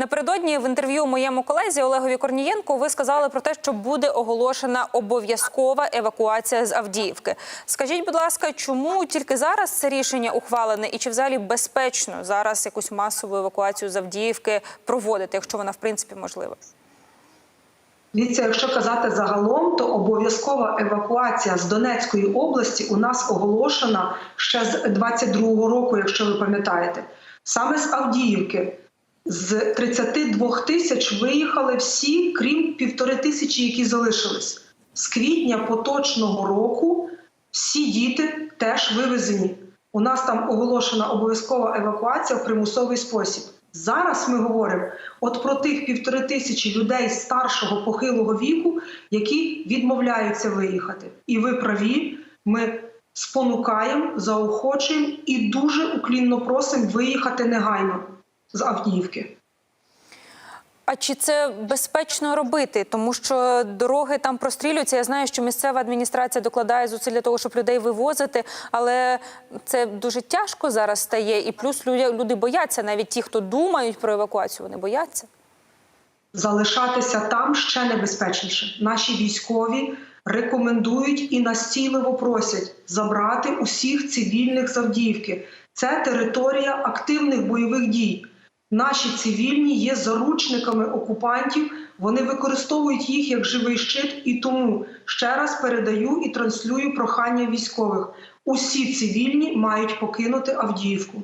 Напередодні в інтерв'ю моєму колезі Олегові Корнієнку ви сказали про те, що буде оголошена обов'язкова евакуація з Авдіївки. Скажіть, будь ласка, чому тільки зараз це рішення ухвалене, і чи взагалі безпечно зараз якусь масову евакуацію з Авдіївки проводити, якщо вона в принципі можлива? Дивіться, якщо казати загалом, то обов'язкова евакуація з Донецької області у нас оголошена ще з 22-го року, якщо ви пам'ятаєте. Саме з Авдіївки з 32 тисяч виїхали всі, крім півтори тисячі, які залишились. З квітня поточного року всі діти теж вивезені. У нас там оголошена обов'язкова евакуація в примусовий спосіб. Зараз ми говоримо от про тих півтори тисячі людей старшого похилого віку, які відмовляються виїхати. І ви праві, ми спонукаємо, заохочуємо і дуже уклінно просимо виїхати негайно з Авдіївки. А чи це безпечно робити? Тому що дороги там прострілюються. Я знаю, що місцева адміністрація докладає зусиль для того, щоб людей вивозити, але це дуже тяжко зараз стає. І плюс люди, люди бояться, навіть ті, хто думають про евакуацію, вони бояться. Залишатися там ще небезпечніше. Наші військові рекомендують і настійливо просять забрати усіх цивільних з Авдіївки. Це територія активних бойових дій. Наші цивільні є заручниками окупантів. Вони використовують їх як живий щит, і тому ще раз передаю і транслюю прохання військових. Усі цивільні мають покинути Авдіївку.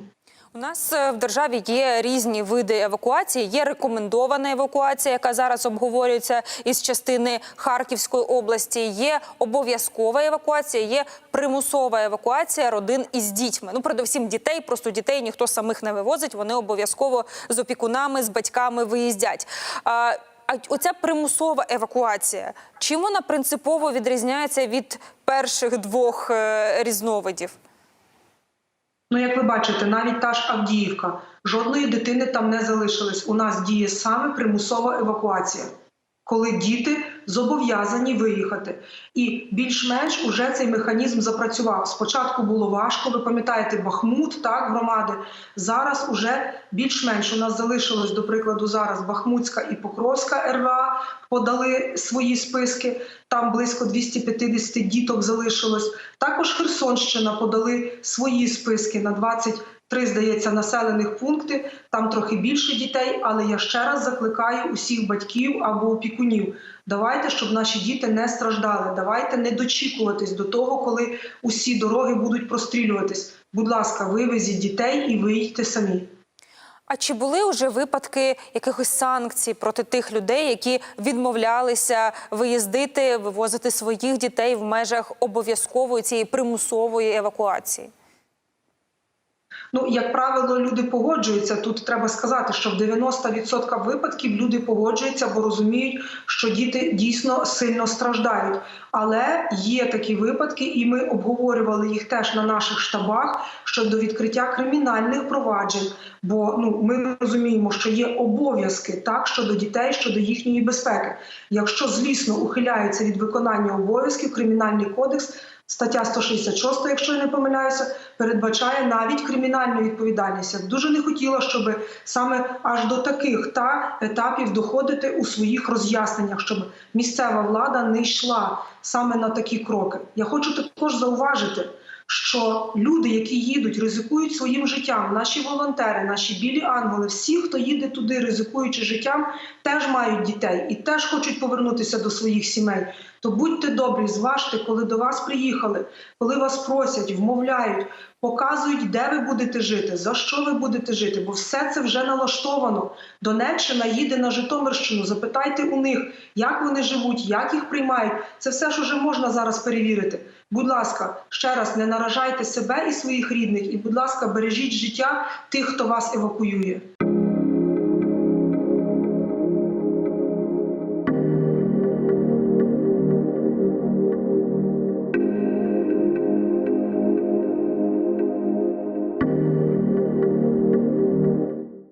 У нас е, в державі є різні види евакуації. Є рекомендована евакуація, яка зараз обговорюється із частини Харківської області. Є обов'язкова евакуація, є примусова евакуація родин із дітьми. Ну, передусім дітей, просто дітей ніхто самих не вивозить. Вони обов'язково з опікунами, з батьками виїздять. А а оця примусова евакуація, чим вона принципово відрізняється від перших двох е, різновидів? Ну, як ви бачите, навіть та ж Авдіївка, жодної дитини там не залишилось. У нас діє саме примусова евакуація, коли діти зобов'язані виїхати. І більш-менш уже цей механізм запрацював. Спочатку було важко, ви пам'ятаєте, Бахмут, так, громади. Зараз уже більш-менш у нас залишилось, до прикладу, зараз Бахмутська і Покровська РВА подали свої списки. Там близько 250 діток залишилось. Також Херсонщина подали свої списки на 23, здається, населених пункти. Там трохи більше дітей, але я ще раз закликаю усіх батьків або опікунів. Давайте, щоб наші діти не страждали. Давайте не дочікуватись до того, коли усі дороги будуть прострілюватись. Будь ласка, вивезіть дітей і виїдьте самі. А чи були вже випадки якихось санкцій проти тих людей, які відмовлялися виїздити, вивозити своїх дітей в межах обов'язкової цієї примусової евакуації? Ну, як правило, люди погоджуються. Тут треба сказати, що в 90% випадків люди погоджуються, бо розуміють, що діти дійсно сильно страждають. Але є такі випадки, і ми обговорювали їх теж на наших штабах щодо відкриття кримінальних проваджень. Бо ну ми розуміємо, що є обов'язки так щодо дітей, щодо їхньої безпеки. Якщо злісно ухиляються від виконання обов'язків, кримінальний кодекс. Стаття 166, якщо я не помиляюся, передбачає навіть кримінальну відповідальність. Я дуже не хотіла, щоб саме аж до таких та етапів доходити у своїх роз'ясненнях, щоб місцева влада не йшла саме на такі кроки. Я хочу також зауважити, що люди, які їдуть, ризикують своїм життям. Наші волонтери, наші білі ангели, всі, хто їде туди, ризикуючи життям, теж мають дітей і теж хочуть повернутися до своїх сімей. То будьте добрі, зважте, коли до вас приїхали, коли вас просять, вмовляють, показують, де ви будете жити, за що ви будете жити, бо все це вже налаштовано. Донеччина їде на Житомирщину. Запитайте у них, як вони живуть, як їх приймають. Це все ж уже можна зараз перевірити. Будь ласка, ще раз не наражайте себе і своїх рідних, і, будь ласка, бережіть життя тих, хто вас евакуює.